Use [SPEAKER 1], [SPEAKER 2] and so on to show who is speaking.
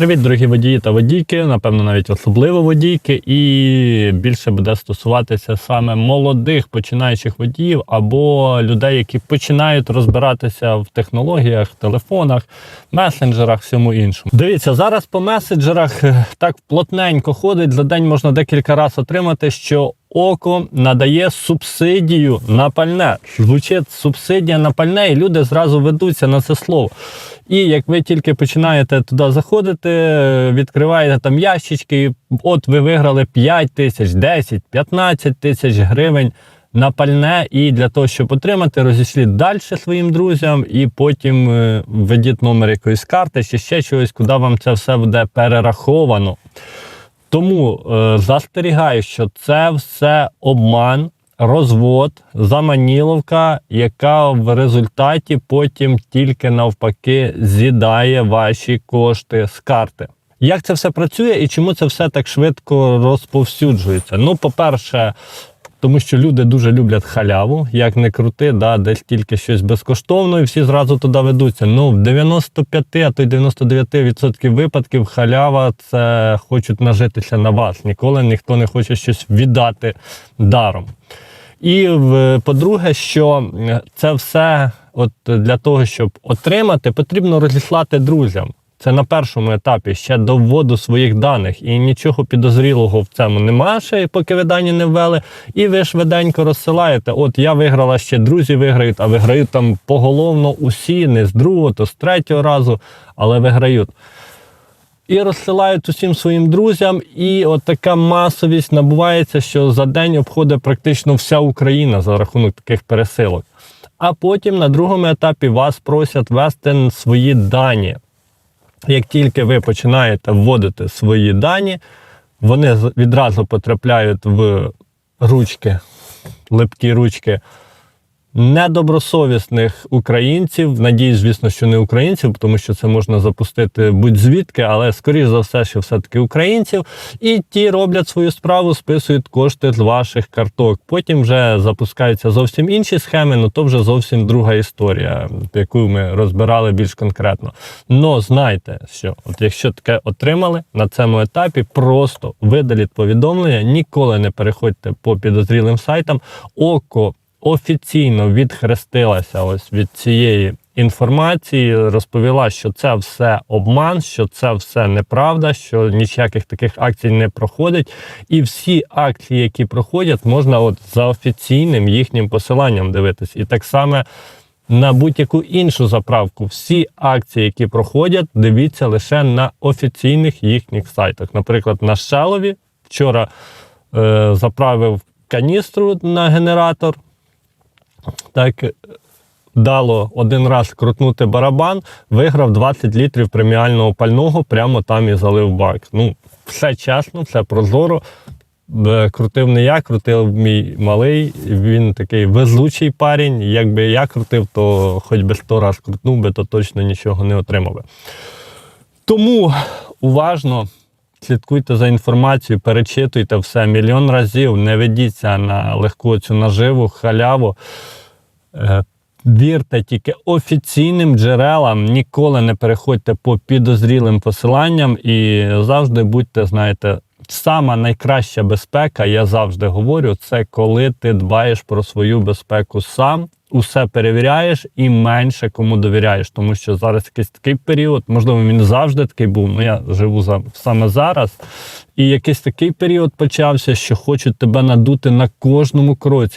[SPEAKER 1] Привіт, дорогі водії та водійки, напевно, навіть особливо водійки, і більше буде стосуватися саме молодих починаючих водіїв або людей, які починають розбиратися в технологіях, телефонах, месенджерах, всьому іншому. Дивіться, зараз по месенджерах е, так плотненько ходить. За день можна декілька разів отримати, що Око надає субсидію на пальне. Звучить субсидія на пальне, і люди зразу ведуться на це слово. І як ви тільки починаєте туди заходити, відкриваєте там ящички, і от ви виграли 5 тисяч, 10, 15 тисяч гривень на пальне. І для того, щоб отримати, розійшліть далі своїм друзям, і потім е, введіть номер якоїсь карти чи ще чогось, куди вам це все буде перераховано. Тому е, застерігаю, що це все обман, розвод, заманіловка, яка в результаті потім тільки навпаки з'їдає ваші кошти з карти. Як це все працює і чому це все так швидко розповсюджується? Ну, по-перше, тому що люди дуже люблять халяву, як не крути, да, десь тільки щось безкоштовно, і всі зразу туди ведуться. Ну, в 95, а то й 99% випадків халява це хочуть нажитися на вас. Ніколи ніхто не хоче щось віддати даром. І по-друге, що це все от для того, щоб отримати, потрібно розіслати друзям. Це на першому етапі ще до вводу своїх даних, і нічого підозрілого в цьому немає, ще поки ви дані не ввели. І ви швиденько розсилаєте. От я виграла ще друзі виграють, а виграють там поголовно усі, не з другого, то з третього разу, але виграють і розсилають усім своїм друзям. І от така масовість набувається, що за день обходить практично вся Україна за рахунок таких пересилок. А потім на другому етапі вас просять ввести свої дані. Як тільки ви починаєте вводити свої дані, вони відразу потрапляють в ручки, липкі ручки недобросовісних українців. Надіюсь, звісно, що не українців, тому що це можна запустити будь-звідки, але скоріш за все, що все-таки українців. І ті роблять свою справу, списують кошти з ваших карток. Потім вже запускаються зовсім інші схеми, ну то вже зовсім друга історія, яку ми розбирали більш конкретно. Но знайте, що от якщо таке отримали на цьому етапі, просто видаліть повідомлення, ніколи не переходьте по підозрілим сайтам. Око офіційно відхрестилася ось від цієї інформації, розповіла, що це все обман, що це все неправда, що ніяких таких акцій не проходить. І всі акції, які проходять, можна от за офіційним їхнім посиланням дивитись. І так само. На будь-яку іншу заправку всі акції, які проходять, дивіться лише на офіційних їхніх сайтах. Наприклад, на Шелові вчора е, заправив каністру на генератор. Так е, дало один раз крутнути барабан, виграв 20 літрів преміального пального, прямо там і залив бак. Ну, все чесно, все прозоро. Крутив не я, крутив мій малий. Він такий везучий парень. Якби я крутив, то хоч би 100 раз крутнув би, то точно нічого не отримав би. Тому уважно слідкуйте за інформацією, перечитуйте все. Мільйон разів, не ведіться на легку цю наживу, халяву. Е, Вірте тільки офіційним джерелам, ніколи не переходьте по підозрілим посиланням і завжди будьте, знаєте, сама найкраща безпека, я завжди говорю, це коли ти дбаєш про свою безпеку сам, усе перевіряєш і менше кому довіряєш. Тому що зараз якийсь такий період, можливо, він завжди такий був, але я живу за, саме зараз. І якийсь такий період почався, що хочуть тебе надути на кожному кроці.